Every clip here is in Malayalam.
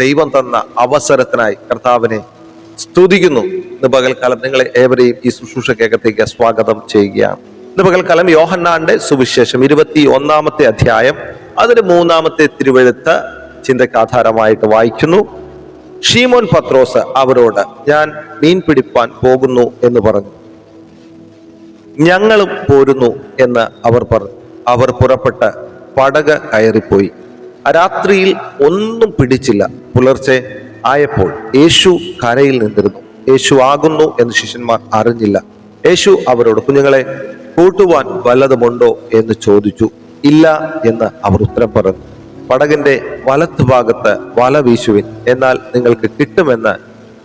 ദൈവം തന്ന അവസരത്തിനായി കർത്താവിനെ സ്തുതിക്കുന്നു. ഇന്ന് പകൽക്കാലം നിങ്ങളെ ഏവരെയും ഈ ശുശ്രൂഷ കേക്കത്തേക്ക് സ്വാഗതം ചെയ്യുകയാണ്. ഇന്ന് പകൽക്കാലം യോഹന്നാന്റെ സുവിശേഷം ഇരുപത്തി ഒന്നാമത്തെ അധ്യായം അതിന് മൂന്നാമത്തെ തിരുവെഴുത്ത് ചിന്തയ്ക്ക് ആധാരമായിട്ട് വായിക്കുന്നു. ഷീമോൻ പത്രോസ് അവരോട് ഞാൻ മീൻ പിടിപ്പാൻ പോകുന്നു എന്ന് പറഞ്ഞു. ഞങ്ങളും പോരുന്നു എന്ന് അവർ പറഞ്ഞു. അവർ പുറപ്പെട്ട് പടക കയറിപ്പോയി. രാത്രിയിൽ ഒന്നും പിടിച്ചില്ല. പുലർച്ചെ ആയപ്പോൾ യേശു കരയിൽ നിന്നിരുന്നു. യേശു ആകുന്നു എന്ന് ശിഷ്യന്മാർ അറിഞ്ഞില്ല. യേശു അവരോട് കുഞ്ഞുങ്ങളെ കൂട്ടുവാൻ വല്ലതുമുണ്ടോ എന്ന് ചോദിച്ചു. ഇല്ല എന്ന് അവർ ഉത്തരം പറഞ്ഞു. പടകിന്റെ വലത്തുഭാഗത്ത് വല വീശുവിൻ എന്നാൽ നിങ്ങൾക്ക് കിട്ടുമെന്ന്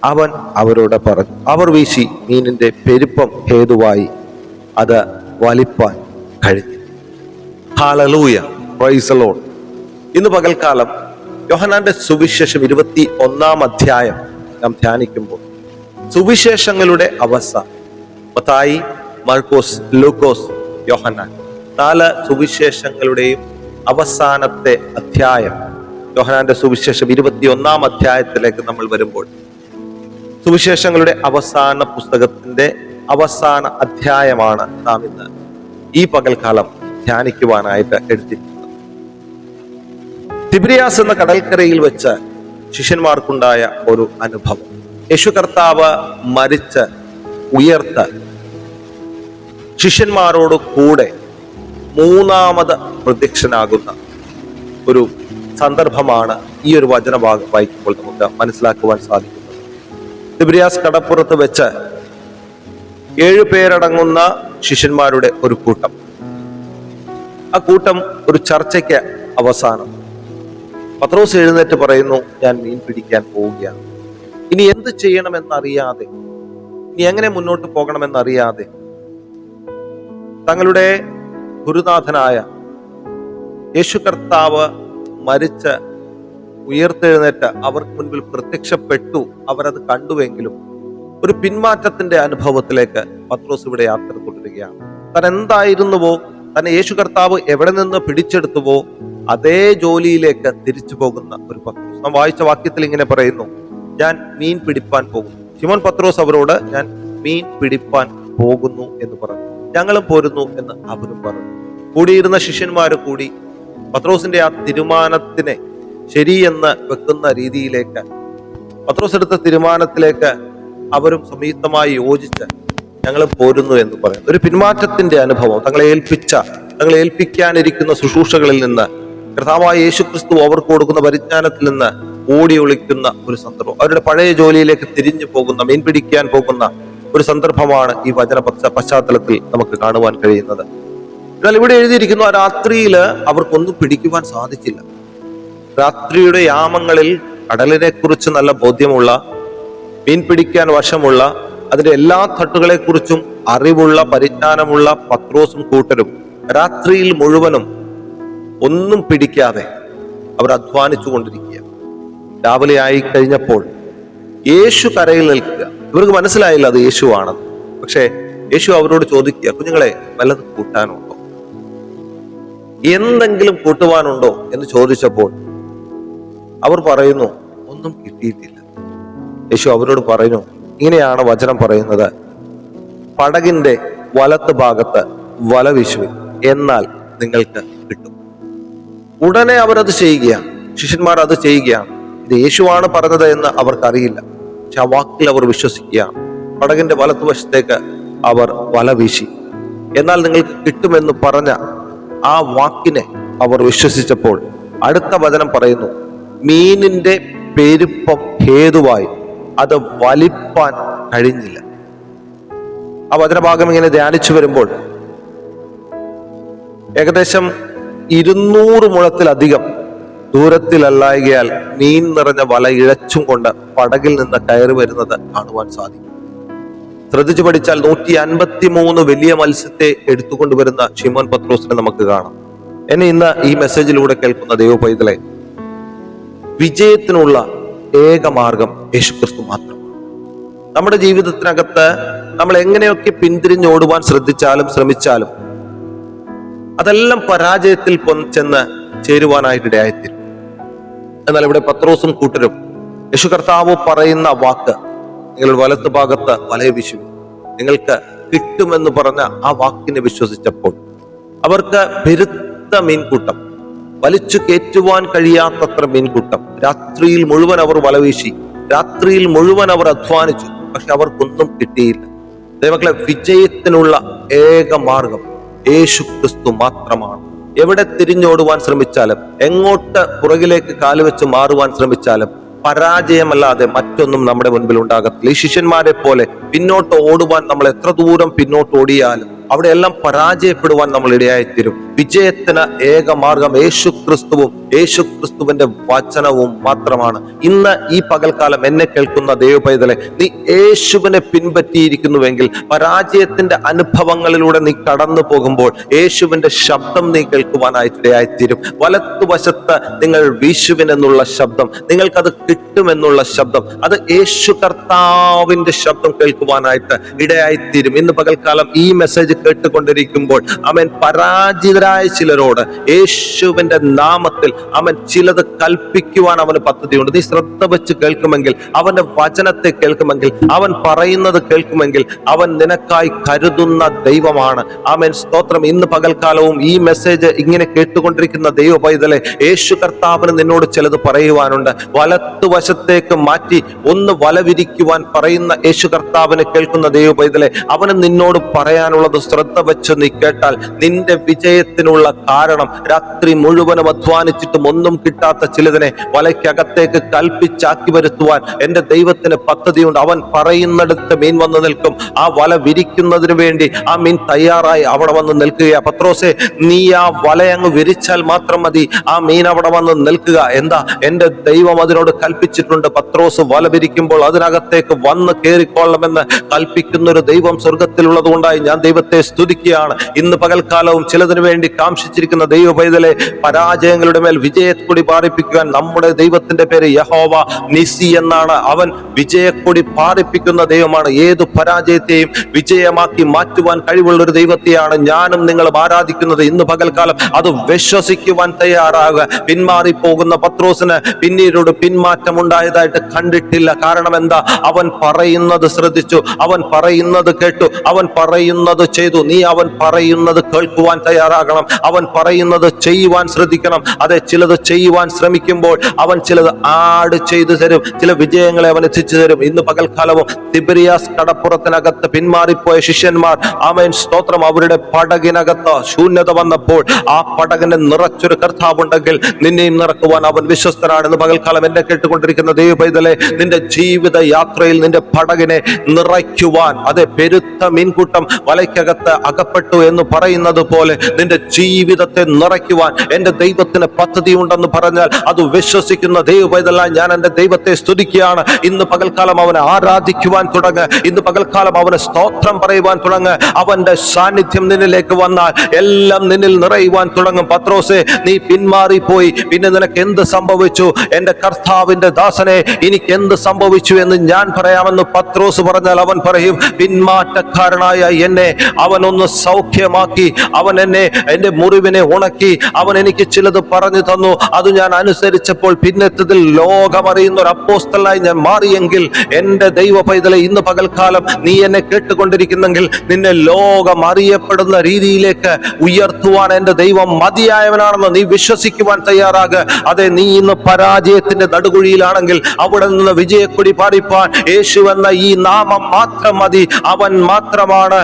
അവൻ അവരോട് പറഞ്ഞു. അവർ വീശി മീനിന്റെ പെരുപ്പം ഹേതുവായി അത് വലിപ്പാൻ കഴിഞ്ഞു. ഹാലലൂയ പ്രൈസ് ലോൺ ഇന്ന് പകൽക്കാലം യോഹനാന്റെ സുവിശേഷം ഇരുപത്തി ഒന്നാം അധ്യായം നാം ധ്യാനിക്കുമ്പോൾ സുവിശേഷങ്ങളുടെ അവസ്ഥ. മത്തായി മർക്കോസ് ലൂക്കോസ് യോഹന്നാൻ. നാല് സുവിശേഷങ്ങളുടെയും അവസാനത്തെ അധ്യായം യോഹനാന്റെ സുവിശേഷം ഇരുപത്തി ഒന്നാം അധ്യായത്തിലേക്ക് നമ്മൾ വരുമ്പോൾ സുവിശേഷങ്ങളുടെ അവസാന പുസ്തകത്തിന്റെ അവസാന അധ്യായമാണ് നാം ഇന്ന് ഈ പകൽക്കാലം ധ്യാനിക്കുവാനായിട്ട് എടുത്തിരിക്കുന്നത്. തിബിരിയാസ് എന്ന കടൽക്കരയിൽ വെച്ച് ശിഷ്യന്മാർക്കുണ്ടായ ഒരു അനുഭവം. യേശു കർത്താവ് മരിച്ച് ഉയർത്ത് ശിഷ്യന്മാരോട് കൂടെ മൂന്നാമത് പ്രത്യക്ഷനാകുന്ന ഒരു സന്ദർഭമാണ് ഈ ഒരു വചനഭാഗം വായിക്കുമ്പോൾ നമുക്ക് മനസ്സിലാക്കുവാൻ സാധിക്കുന്നത്. തിബ്രിയാസ് കടപ്പുറത്ത് വെച്ച് ഏഴു പേരടങ്ങുന്ന ശിഷ്യന്മാരുടെ ഒരു കൂട്ടം. ആ കൂട്ടം ഒരു ചർച്ചയ്ക്ക് അവസാനം പത്രോസ് എഴുന്നേറ്റ് പറയുന്നു ഞാൻ മീൻ പിടിക്കാൻ പോവുകയാണ്. ഇനി എന്ത് ചെയ്യണമെന്നറിയാതെ ഇനി എങ്ങനെ മുന്നോട്ട് പോകണമെന്നറിയാതെ തങ്ങളുടെ ഗുരുനാഥനായ യേശു കർത്താവ് മരിച്ച് ഉയർത്തെഴുന്നേറ്റ് അവർക്ക് മുൻപിൽ പ്രത്യക്ഷപ്പെട്ടു. അവരത് കണ്ടുവെങ്കിലും ഒരു പിന്മാറ്റത്തിന്റെ അനുഭവത്തിലേക്ക് പത്രോസ് ഇവിടെ യാത്ര തുടരുകയാണ്. താൻ എന്തായിരുന്നുവോ? തന്നെ യേശു കർത്താവ് എവിടെ നിന്ന് പിടിച്ചെടുത്തുവോ? അതേ ജോലിയിലേക്ക് തിരിച്ചു പോകുന്ന ഒരു പത്രോസ് നാം വായിച്ച വാക്യത്തിൽ ഇങ്ങനെ പറയുന്നു ഞാൻ മീൻ പിടിപ്പാൻ പോകുന്നു. ശിമോൻ പത്രോസ് അവരോട് ഞാൻ മീൻ പിടിപ്പാൻ പോകുന്നു എന്ന് പറഞ്ഞു. ഞങ്ങളും പോരുന്നു എന്ന് അവരും പറഞ്ഞു. കൂടിയിരുന്ന ശിഷ്യന്മാർ കൂടി പത്രോസിന്റെ ആ തീരുമാനത്തിനെ ശരിയെന്ന് വെക്കുന്ന രീതിയിലേക്ക് പത്രോസ് എടുത്ത തീരുമാനത്തിലേക്ക് അവരും സംയുക്തമായി യോജിച്ച് ഞങ്ങൾ പോരുന്നു എന്ന് പറയുന്നു. ഒരു പിന്മാറ്റത്തിന്റെ അനുഭവം തങ്ങളെ ഏൽപ്പിച്ച തങ്ങളെ ഏൽപ്പിക്കാനിരിക്കുന്ന ശുശ്രൂഷകളിൽ നിന്ന് കർത്താവായ യേശു ക്രിസ്തു അവർക്ക് കൊടുക്കുന്ന പരിജ്ഞാനത്തിൽ നിന്ന് ഓടി ഒളിക്കുന്ന ഒരു സന്ദർഭം. അവരുടെ പഴയ ജോലിയിലേക്ക് തിരിഞ്ഞു പോകുന്ന മീൻ പിടിക്കാൻ പോകുന്ന ഒരു സന്ദർഭമാണ് ഈ വചന പശ്ചാത്തലത്തിൽ നമുക്ക് കാണുവാൻ കഴിയുന്നത്. എന്നാൽ ഇവിടെ എഴുതിയിരിക്കുന്നു ആ രാത്രിയിൽ അവർക്കൊന്നും പിടിക്കുവാൻ സാധിച്ചില്ല. രാത്രിയുടെ യാമങ്ങളിൽ കടലിനെ കുറിച്ച് നല്ല ബോധ്യമുള്ള മീൻ പിടിക്കാൻ വശമുള്ള അതിന്റെ എല്ലാ തട്ടുകളെ കുറിച്ചും അറിവുള്ള പരിജ്ഞാനമുള്ള പത്രോസും കൂട്ടരും രാത്രിയിൽ മുഴുവനും ഒന്നും പിടിക്കാതെ അവർ അധ്വാനിച്ചു കൊണ്ടിരിക്കുക രാവിലെ ആയി കഴിഞ്ഞപ്പോൾ യേശു കരയിൽ നിൽക്കുക. ഇവർക്ക് മനസ്സിലായില്ല അത് യേശുവാണത് പക്ഷേ യേശു അവരോട് ചോദിക്കുക കുഞ്ഞുങ്ങളെ വല്ലത് കൂട്ടാനുണ്ടോ? എന്തെങ്കിലും കൂട്ടുവാനുണ്ടോ? എന്ന് ചോദിച്ചപ്പോൾ അവർ പറയുന്നു ഒന്നും കിട്ടിയിട്ടില്ല. യേശു അവരോട് പറയുന്നു ഇങ്ങനെയാണ് വചനം പറയുന്നത്. പടകിന്റെ വലത്ത് ഭാഗത്ത് വല എന്നാൽ നിങ്ങൾക്ക് ഉടനെ അവരത് ചെയ്യുകയാണ്. ശിഷ്യന്മാർ അത് ചെയ്യുകയാണ്. ഇത് യേശുവാണ് പറഞ്ഞത് എന്ന് അവർക്കറിയില്ല. പക്ഷെ ആ വാക്കിൽ അവർ വിശ്വസിക്കുകയാണ്. പടകിന്റെ വലത്തുവശത്തേക്ക് അവർ വല വീശി. എന്നാൽ നിങ്ങൾക്ക് കിട്ടുമെന്ന് പറഞ്ഞ ആ വാക്കിനെ അവർ വിശ്വസിച്ചപ്പോൾ അടുത്ത വചനം പറയുന്നു മീനിന്റെ പെരുപ്പം ഹേതുവായി. അത് വലിപ്പാൻ കഴിഞ്ഞില്ല. ആ വചനഭാഗം ഇങ്ങനെ ധ്യാനിച്ചു വരുമ്പോൾ ഏകദേശം ഇരുന്നൂറ് മുഴത്തിലധികം ദൂരത്തിലല്ലായകയാൽ മീൻ നിറഞ്ഞ വല ഇഴച്ചും കൊണ്ട് പടകിൽ നിന്ന് കയറി വരുന്നത് കാണുവാൻ സാധിക്കും. ശ്രദ്ധിച്ചു പഠിച്ചാൽ നൂറ്റി അൻപത്തി മൂന്ന് വലിയ മത്സ്യത്തെ എടുത്തുകൊണ്ടുവരുന്ന ഷിമോൻ പത്രോസിനെ നമുക്ക് കാണാം. എന്നെ ഇന്ന് ഈ മെസ്സേജിലൂടെ കേൾക്കുന്ന ദൈവ പൈതലെ വിജയത്തിനുള്ള ഏക മാർഗം യേശുക്രിസ്തു മാത്രം നമ്മുടെ ജീവിതത്തിനകത്ത് നമ്മൾ എങ്ങനെയൊക്കെ പിന്തിരിഞ്ഞോടുവാൻ ശ്രദ്ധിച്ചാലും ശ്രമിച്ചാലും അതെല്ലാം പരാജയത്തിൽ ചെന്ന് ചേരുവാനായിട്ട് ഇടയായിത്തീരും എന്നാൽ ഇവിടെ പത്രോസും കൂട്ടരും യേശു കർത്താവ് പറയുന്ന വാക്ക് നിങ്ങളുടെ വലത്ത് ഭാഗത്ത് വലയ വിശു നിങ്ങൾക്ക് കിട്ടുമെന്ന് പറഞ്ഞ ആ വാക്കിനെ വിശ്വസിച്ചപ്പോൾ അവർക്ക് പെരുത്ത മീൻകൂട്ടം വലിച്ചു കയറ്റുവാൻ കഴിയാത്തത്ര മീൻകൂട്ടം. രാത്രിയിൽ മുഴുവൻ അവർ വലവീശി രാത്രിയിൽ മുഴുവൻ അവർ അധ്വാനിച്ചു. പക്ഷെ അവർക്കൊന്നും കിട്ടിയില്ല. ദൈവങ്ങളെ വിജയത്തിനുള്ള ഏക മാർഗം യേശു ക്രിസ്തു മാത്രമാണ് എവിടെ തിരിഞ്ഞോടുവാൻ ശ്രമിച്ചാലും എങ്ങോട്ട് പുറകിലേക്ക് കാലുവെച്ച് മാറുവാൻ ശ്രമിച്ചാലും പരാജയമല്ലാതെ മറ്റൊന്നും നമ്മുടെ മുൻപിൽ ഉണ്ടാകത്തില്ല. ഈ ശിഷ്യന്മാരെ പോലെ പിന്നോട്ട് ഓടുവാൻ നമ്മൾ എത്ര ദൂരം പിന്നോട്ട് ഓടിയാലും അവിടെയെല്ലാം പരാജയപ്പെടുവാൻ നമ്മൾ ഇടയായിത്തീരും വിജയത്തിന് ഏക മാർഗം യേശു ക്രിസ്തുവും യേശു ക്രിസ്തുവിന്റെ വചനവും മാത്രമാണ്. ഇന്ന് ഈ പകൽക്കാലം എന്നെ കേൾക്കുന്ന ദൈവപൈതലെ നീ യേശുവിനെ പിൻപറ്റിയിരിക്കുന്നുവെങ്കിൽ പരാജയത്തിന്റെ അനുഭവങ്ങളിലൂടെ നീ കടന്നു പോകുമ്പോൾ യേശുവിന്റെ ശബ്ദം നീ കേൾക്കുവാനായിട്ടിടയായിത്തീരും. വലത്തുവശത്ത് നിങ്ങൾ വീശുവിനെന്നുള്ള ശബ്ദം നിങ്ങൾക്കത് കിട്ടുമെന്നുള്ള ശബ്ദം അത് യേശു കർത്താവിന്റെ ശബ്ദം കേൾക്കുവാനായിട്ട് ഇടയായിത്തീരും. ഇന്ന് പകൽക്കാലം ഈ മെസ്സേജ് കേട്ടുകൊണ്ടിരിക്കുമ്പോൾ അവൻ പരാജിതരായ ചിലരോട് യേശുവിന്റെ നാമത്തിൽ അവൻ ചിലത് കൽപ്പിക്കുവാൻ അവന് പദ്ധതിയുണ്ട്. നീ ശ്രദ്ധ വെച്ച് കേൾക്കുമെങ്കിൽ അവന്റെ വചനത്തെ കേൾക്കുമെങ്കിൽ അവൻ പറയുന്നത് കേൾക്കുമെങ്കിൽ അവൻ നിനക്കായി കരുതുന്ന ദൈവമാണ്. അവൻ സ്തോത്രം. ഇന്ന് പകൽക്കാലവും ഈ മെസ്സേജ് ഇങ്ങനെ കേട്ടുകൊണ്ടിരിക്കുന്ന ദൈവ പൈതലെ യേശു കർത്താവിന് നിന്നോട് ചിലത് പറയുവാനുണ്ട്. വലത്തുവശത്തേക്ക് മാറ്റി ഒന്ന് വലവിരിക്കുവാൻ പറയുന്ന യേശു കർത്താവിനെ കേൾക്കുന്ന ദൈവ പൈതലെ അവന് നിന്നോട് പറയാനുള്ളത് ശ്രദ്ധ വെച്ച് നീ കേട്ടാൽ നിന്റെ വിജയത്തിനുള്ള കാരണം രാത്രി മുഴുവനും അധ്വാനിച്ചിട്ടും ഒന്നും കിട്ടാത്ത ചിലതിനെ വലയ്ക്കകത്തേക്ക് കൽപ്പിച്ചാക്കി വരുത്തുവാൻ എന്റെ ദൈവത്തിന് പദ്ധതിയുണ്ട്. അവൻ പറയുന്നിടത്ത് മീൻ വന്ന് നിൽക്കും. ആ വല വിരിക്കുന്നതിന് വേണ്ടി ആ മീൻ തയ്യാറായി അവിടെ വന്ന് നിൽക്കുകയാ. പത്രോസെ നീ ആ വലയങ്ങ് വിരിച്ചാൽ മാത്രം മതി. ആ മീൻ അവിടെ വന്ന് നിൽക്കുക. എന്താ? എന്റെ ദൈവം അതിനോട് കൽപ്പിച്ചിട്ടുണ്ട്. പത്രോസ് വല വിരിക്കുമ്പോൾ അതിനകത്തേക്ക് വന്ന് കയറിക്കൊള്ളണമെന്ന് കൽപ്പിക്കുന്ന ഒരു ദൈവം സ്വർഗത്തിലുള്ളത് കൊണ്ടായി ഞാൻ ദൈവത്തെ സ്തുതിക്കുകയാണ്. ഇന്ന് പകൽക്കാലവും ചിലതിനു വേണ്ടി കാംക്ഷിച്ചിരിക്കുന്ന ദൈവ പൈതലെ പരാജയങ്ങളുടെ മേൽ വിജയക്കൊടി പാറിപ്പിക്കുവാൻ നമ്മുടെ ദൈവത്തിന്റെ പേര് യഹോവ നിസി എന്നാണ്. അവൻ വിജയക്കൊടി പാറിപ്പിക്കുന്ന ദൈവമാണ്. ഏത് പരാജയത്തെയും വിജയമാക്കി മാറ്റുവാൻ കഴിവുള്ള ഒരു ദൈവത്തെയാണ് ഞാനും നിങ്ങളും ആരാധിക്കുന്നത്. ഇന്ന് പകൽക്കാലം അത് വിശ്വസിക്കുവാൻ തയ്യാറാകുക. പിന്മാറി പോകുന്ന പത്രോസിന് പിന്നീട് പിന്മാറ്റം ഉണ്ടായതായിട്ട് കണ്ടിട്ടില്ല. കാരണം എന്താ? അവൻ പറയുന്നത് ശ്രദ്ധിച്ചു. അവൻ പറയുന്നത് കേട്ടു. അവൻ പറയുന്നത് ചെയ്തു. നീ അവൻ പറയുന്നത് കേൾക്കുവാൻ തയ്യാറാകണം. അവൻ പറയുന്നത് ചെയ്യുവാൻ ശ്രദ്ധിക്കണം. അതെ ചിലത് ചെയ്യുവാൻ ശ്രമിക്കുമ്പോൾ അവൻ ചിലത് ആട് ചെയ്തു തരും. ചില വിജയങ്ങളെ അവൻ എത്തിച്ചു തരും. ഇന്ന് പകൽക്കാലവും തിബരിയാസ് കടപ്പുറത്തിനകത്ത് പിന്മാറിപ്പോയ ശിഷ്യന്മാർ അവൻ സ്തോത്രം അവരുടെ പടകിനകത്ത് ശൂന്യത വന്നപ്പോൾ ആ പടകിനെ നിറച്ചൊരു കർത്താവുണ്ടെങ്കിൽ നിന്നെയും നിറക്കുവാൻ അവൻ വിശ്വസ്തനാണെന്ന് പകൽക്കാലം എന്നെ കേട്ടുകൊണ്ടിരിക്കുന്ന ദൈവപൈതലെ നിന്റെ ജീവിത യാത്രയിൽ നിന്റെ പടകിനെ നിറയ്ക്കുവാൻ അതെ പെരുത്ത മീൻകൂട്ടം വലയ്ക്കകത്ത് അകപ്പെട്ടു എന്ന് പറയുന്നത് പോലെ നിന്റെ ജീവിതത്തെ നിറയ്ക്കുവാൻ എന്റെ ദൈവത്തിന് പദ്ധതി ഉണ്ടെന്ന് പറഞ്ഞാൽ അത് വിശ്വസിക്കുന്ന ദൈവ പൈതല ഞാൻ എന്റെ ദൈവത്തെ സ്തുതിക്കുകയാണ്. ഇന്ന് പകൽക്കാലം അവനെ ആരാധിക്കുവാൻ തുടങ്ങ്. ഇന്ന് പകൽക്കാലം അവന് സ്തോത്രം പറയുവാൻ തുടങ്ങ്. അവന്റെ സാന്നിധ്യം നിന്നിലേക്ക് വന്നാൽ എല്ലാം നിന്നിൽ നിറയുവാൻ തുടങ്ങും. പത്രോസെ നീ പിന്മാറിപ്പോയി പിന്നെ നിനക്ക് എന്ത് സംഭവിച്ചു? എന്റെ കർത്താവിന്റെ ദാസനെ എനിക്ക് എന്ത് സംഭവിച്ചു എന്ന് ഞാൻ പറയാമെന്ന് പത്രോസ് പറഞ്ഞാൽ അവൻ പറയും പിന്മാറ്റക്കാരനായ എന്നെ അവൻ ഒന്ന് സൗഖ്യമാക്കി അവൻ എന്നെ എന്റെ മുറിവിനെ ഉണക്കി അവൻ എനിക്ക് ചിലത് പറഞ്ഞു തന്നു. അത് ഞാൻ അനുസരിച്ചപ്പോൾ പിന്നെത്തതിൽ ലോകമറിയുന്ന ഒരു അപ്പോസ്റ്റലായി ഞാൻ മാറിയെങ്കിൽ എന്റെ ദൈവ പൈതലെ ഇന്ന് പകൽക്കാലം നീ എന്നെ കേട്ടുകൊണ്ടിരിക്കുന്നെങ്കിൽ നിന്നെ ലോകം അറിയപ്പെടുന്ന രീതിയിലേക്ക് ഉയർത്തുവാൻ എന്റെ ദൈവം മതിയായവനാണെന്ന് നീ വിശ്വസിക്കുവാൻ തയ്യാറാകുക അതെ നീ ഇന്ന് പരാജയത്തിന്റെ നടുകുഴിയിലാണെങ്കിൽ അവിടെ നിന്ന് വിജയക്കൊടി പാടിപ്പാൻ യേശു എന്ന ഈ നാമം മാത്രം മതി. അവൻ മാത്രമാണ്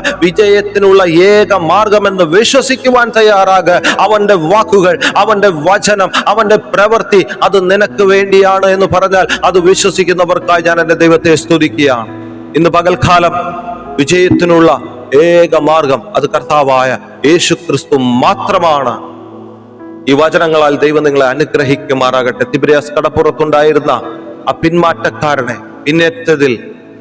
വിജയത്തിനുള്ള ഏക മാർഗമെന്ന് വിശ്വസിക്കുവാൻ തയ്യാറാകുക അവന്റെ വാക്കുകൾ അവന്റെ വചനം അവന്റെ പ്രവൃത്തി അത് നിനക്ക് വേണ്ടിയാണ് എന്ന് പറഞ്ഞാൽ അത് വിശ്വസിക്കുന്നവർക്കായി ഞാൻ എന്റെ ദൈവത്തെ സ്തുതിക്കുകയാണ്. ഇന്ന് പകൽക്കാലം വിജയത്തിനുള്ള ഏക മാർഗം അത് കർത്താവായ യേശു ക്രിസ്തു മാത്രമാണ്. ഈ വചനങ്ങളാൽ ദൈവം നിങ്ങളെ അനുഗ്രഹിക്കുമാറാകട്ടെ. തിബിരിയാസ് കടപ്പുറത്തുണ്ടായിരുന്ന ആ പിന്മാറ്റക്കാരനെ പിന്നേറ്റതിൽ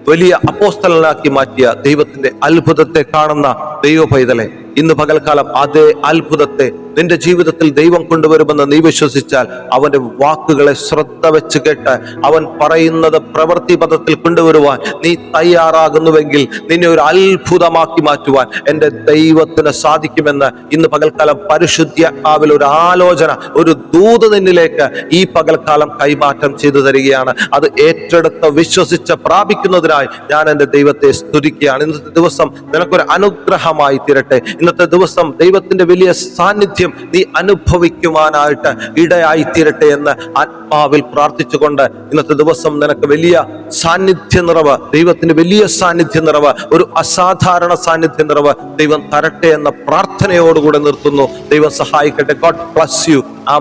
വലിയ അപ്പോസ്തലനാക്കി മാറ്റിയ ദൈവത്തിന്റെ അത്ഭുതത്തെ കാണുന്ന ദൈവ പൈതലെ ഇന്ന് പകൽക്കാലം അതേ അത്ഭുതത്തെ നിന്റെ ജീവിതത്തിൽ ദൈവം കൊണ്ടുവരുമെന്ന് നീ വിശ്വസിച്ചാൽ അവന്റെ വാക്കുകളെ ശ്രദ്ധ വെച്ച് കേട്ട് അവൻ പറയുന്നത് പ്രവൃത്തി പദത്തിൽ കൊണ്ടുവരുവാൻ നീ തയ്യാറാകുന്നുവെങ്കിൽ നിന്നെ ഒരു അത്ഭുതമാക്കി മാറ്റുവാൻ എന്റെ ദൈവത്തിന് സാധിക്കുമെന്ന് ഇന്ന് പകൽക്കാലം പരിശുദ്ധാത്മാവിൽ ഒരു ആലോചന ഒരു ദൂത് നിന്നിലേക്ക് ഈ പകൽക്കാലം കൈമാറ്റം ചെയ്തു തരികയാണ്. അത് ഏറ്റെടുത്ത് വിശ്വസിച്ച് പ്രാപിക്കുന്നതിനായി ഞാൻ എന്റെ ദൈവത്തെ സ്തുതിക്കുകയാണ്. ഇന്നത്തെ ദിവസം നിനക്കൊരു അനുഗ്രഹമായി തീരട്ടെ. ഇന്നത്തെ ദിവസം ദൈവത്തിന്റെ വലിയ സാന്നിധ്യം നീ അനുഭവിക്കുവാനായിട്ട് ഇടയായി തീരട്ടെ എന്ന് ആത്മാവിൽ പ്രാർത്ഥിച്ചുകൊണ്ട് ഇന്നത്തെ ദിവസം നിനക്ക് വലിയ സാന്നിധ്യ നിറവ് ദൈവത്തിന്റെ വലിയ സാന്നിധ്യ നിറവ് ഒരു അസാധാരണ സാന്നിധ്യ നിറവ് ദൈവം തരട്ടെ എന്ന പ്രാർത്ഥനയോടുകൂടെ നിർത്തുന്നു. ദൈവം സഹായിക്കട്ടെ. ഗോഡ് ബ്ലസ് യു ആ